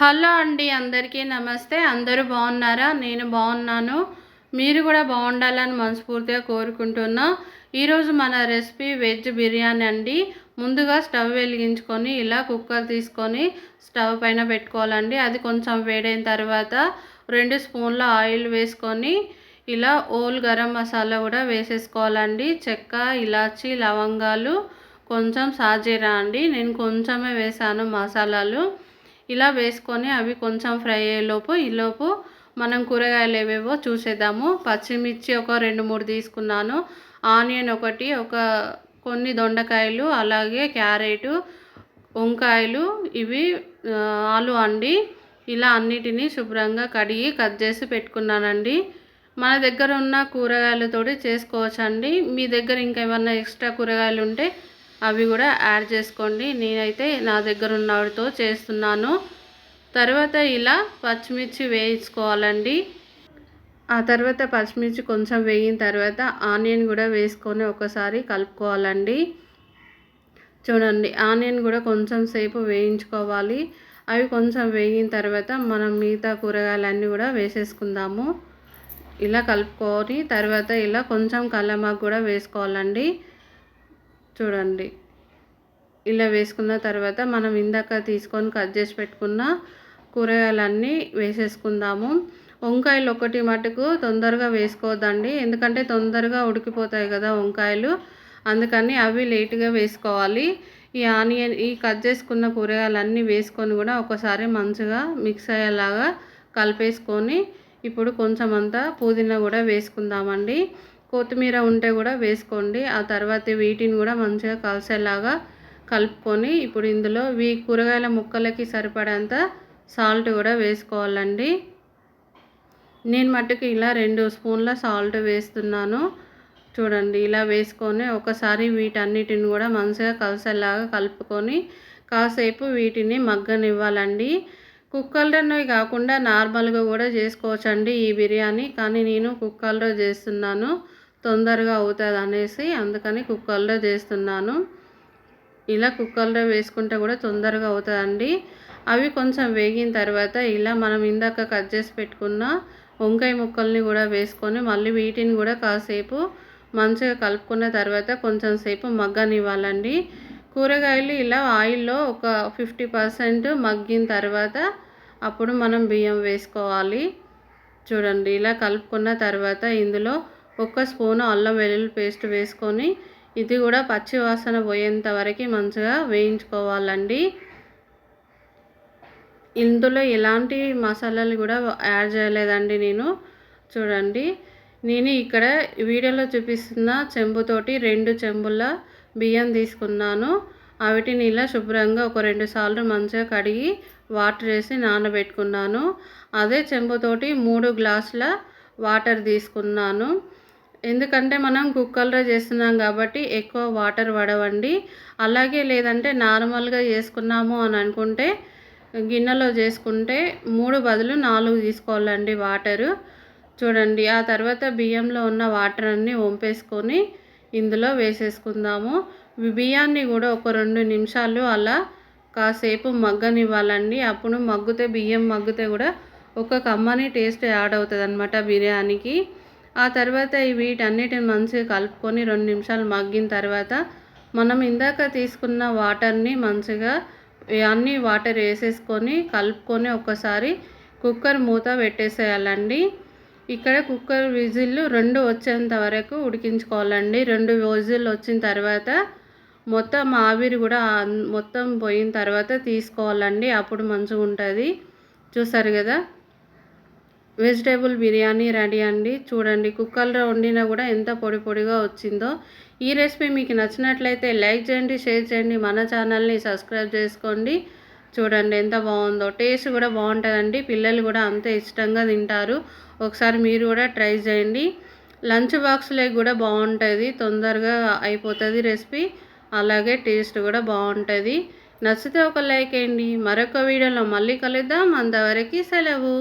Hello అండి అందరికీ నమస్తే. అందరూ బాగున్నారా? నేను బాగున్నాను. మీరు కూడా బాగుండాలని మనస్ఫూర్తిగా కోరుకుంటున్నా. ఈరోజు మన రెసిపీ వెజ్ బిర్యానీ అండి. ముందుగా స్టవ్ వెలిగించుకొని ఇలా కుక్కర్ తీసుకొని స్టవ్ పైన పెట్టుకోవాలండి. అది కొంచెం వేడైన తర్వాత రెండు స్పూన్ల ఆయిల్ వేసుకొని ఇలా ఓల్ గరం మసాలా కూడా వేసేసుకోవాలండి. చెక్క ఇలాచి లవంగాలు కొంచెం సాజీరా అండి. నేను కొంచెమే వేసాను మసాలాలు. ఇలా వేసుకొని అవి కొంచెం ఫ్రై అయ్యేలోపు ఈలోపు మనం కూరగాయలు ఏవేవో చూసేద్దాము. పచ్చిమిర్చి ఒక రెండు మూడు తీసుకున్నాను. ఆనియన్ ఒకటి ఒక కొన్ని దొండకాయలు అలాగే క్యారెట్ వంకాయలు ఇవి ఆలు అండి. ఇలా అన్నిటినీ శుభ్రంగా కడిగి కట్ చేసి పెట్టుకున్నానండి. మన దగ్గర ఉన్న కూరగాయలతోటి చేసుకోవచ్చండి. మీ దగ్గర ఇంకా ఏమన్నా ఎక్స్ట్రా కూరగాయలు ఉంటే అవి కూడా యాడ్ చేసుకోండి. నేనైతే నా దగ్గర ఉన్నవాటితో చేస్తున్నాను. తర్వాత ఇలా పచ్చిమిర్చి వేయించుకోవాలండి. ఆ తర్వాత పచ్చిమిర్చి కొంచెం వేగిన తర్వాత ఆనియన్ కూడా వేసుకొని ఒకసారి కలుపుకోవాలండి. చూడండి ఆనియన్ కూడా కొంచెం సేపు వేయించుకోవాలి. అవి కొంచెం వేగిన తర్వాత మనం మిగతా కూరగాయలన్నీ కూడా వేసేసుకుందాము. ఇలా కలుపుకొని తర్వాత ఇలా కొంచెం కల్లమాకు కూడా వేసుకోవాలండి. చూడండి. ఇలా వేసుకున్న తర్వాత మనం ఇందాక తీసుకొని కట్ చేసి పెట్టుకున్న కూరగాయలన్నీ వేసేసుకుందాము. వంకాయలు ఒకటి మటుకు తొందరగా వేసుకోవద్దండి. ఎందుకంటే తొందరగా ఉడికిపోతాయి కదా వంకాయలు. అందుకని అవి లేటుగా వేసుకోవాలి. ఈ ఆనియన్ ఈ కట్ చేసుకున్న కూరగాయలన్నీ వేసుకొని కూడా ఒకసారి మంచిగా మిక్స్ అయ్యేలాగా కలిపేసుకొని ఇప్పుడు కొంచెం అంతా పుదీనా కూడా వేసుకుందామండి. కొత్తిమీర ఉంటే కూడా వేసుకోండి. ఆ తర్వాత వీటిని కూడా మంచిగా కలిసేలాగా కలుపుకొని ఇప్పుడు ఇందులో వీ కూరగాయల ముక్కలకి సరిపడేంత సాల్ట్ కూడా వేసుకోవాలండి. నేను మట్టుకు ఇలా రెండు స్పూన్ల సాల్ట్ వేస్తున్నాను. చూడండి ఇలా వేసుకొని ఒకసారి వీటన్నిటిని కూడా మంచిగా కలిసేలాగా కలుపుకొని కాసేపు వీటిని మగ్గనివ్వాలండి. కుక్కర్లో కాకుండా నార్మల్గా కూడా చేసుకోవచ్చండి ఈ బిర్యానీ. కానీ నేను కుక్కర్లో చేస్తున్నాను. తొందరగా అవుతుంది అనేసి అందుకని కుక్కర్లో చేస్తున్నాను. ఇలా కుక్కర్లో వేసుకుంటే కూడా తొందరగా అవుతుందండి. అవి కొంచెం వేగిన తర్వాత ఇలా మనం ఇందాక కట్ చేసి పెట్టుకున్న వంకాయ ముక్కల్ని కూడా వేసుకొని మళ్ళీ వీటిని కూడా కాసేపు మంచిగా కలుపుకున్న తర్వాత కొంచెం సేపు మగ్గనివ్వాలండి. కూరగాయలు ఇలా ఆయిల్లో ఒక ఫిఫ్టీ పర్సెంట్ మగ్గిన తర్వాత అప్పుడు మనం బియ్యం వేసుకోవాలి. చూడండి ఇలా కలుపుకున్న తర్వాత ఇందులో ఒక స్పూను అల్లం వెల్లుల్లి పేస్ట్ వేసుకొని ఇది కూడా పచ్చి వాసన పోయేంత వరకు మంచిగా వేయించుకోవాలండి. ఇందులో ఎలాంటి మసాలాలు కూడా యాడ్ చేయలేదండి నేను. చూడండి. నేను ఇక్కడ వీడియోలో చూపిస్తున్న చెంబుతోటి రెండు చెంబుల బియ్యం తీసుకున్నాను. వాటిని ఇలా శుభ్రంగా ఒక రెండు సార్లు మంచిగా కడిగి వాటర్ వేసి నానబెట్టుకున్నాను. అదే చెంబుతోటి మూడు గ్లాసుల వాటర్ తీసుకున్నాను. ఎందుకంటే మనం కుక్కర్లో చేస్తున్నాం కాబట్టి ఎక్కువ వాటర్ పడవండి. అలాగే లేదంటే నార్మల్గా చేసుకున్నాము అని అనుకుంటే గిన్నెలో చేసుకుంటే మూడు బదులు నాలుగు తీసుకోవాలండి వాటరు. చూడండి ఆ తర్వాత బియ్యంలో ఉన్న వాటర్ అన్నీ వంపేసుకొని ఇందులో వేసేసుకుందాము. బియ్యాన్ని కూడా ఒక రెండు నిమిషాలు అలా కాసేపు మగ్గనివ్వాలండి. అప్పుడు మగ్గితే బియ్యం మగ్గితే కూడా ఒక కమ్మని టేస్ట్ యాడ్ అవుతుంది అనమాట బిర్యానీకి. ఆ తర్వాత వీటన్నిటిని మంచిగా కలుపుకొని రెండు నిమిషాలు మగ్గిన తర్వాత మనం ఇందాక తీసుకున్న వాటర్ని మంచిగా అన్ని వాటర్ వేసేసుకొని కలుపుకొని ఒకసారి కుక్కర్ మూత పెట్టేసేయాలండి. ఇక్కడ కుక్కర్ విజిల్లు రెండు వచ్చేంత వరకు ఉడికించుకోవాలండి. రెండు విజిల్ వచ్చిన తర్వాత మొత్తం ఆవిరి కూడా మొత్తం పోయిన తర్వాత తీసుకోవాలండి. అప్పుడు మంచిగా ఉంటుంది. చూసారు కదా? వెజిటేబుల్ బిర్యానీ రెడీ అండి. చూడండి కుక్కర్లో వండినా కూడా ఎంత పొడి పొడిగా వచ్చిందో. ఈ రెసిపీ మీకు నచ్చినట్లయితే లైక్ చేయండి షేర్ చేయండి మన ఛానల్ని సబ్స్క్రైబ్ చేసుకోండి. చూడండి ఎంత బాగుందో. టేస్ట్ కూడా బాగుంటుందండి. పిల్లలు కూడా అంతే ఇష్టంగా తింటారు. ఒకసారి మీరు కూడా ట్రై చేయండి. లంచ్ బాక్స్లో కూడా బాగుంటుంది. తొందరగా అయిపోతుంది రెసిపీ. అలాగే టేస్ట్ కూడా బాగుంటుంది. నచ్చితే ఒక లైక్ వేయండి. మరొక వీడియోలో మళ్ళీ కలుద్దాం. అంతవరకు సెలవు.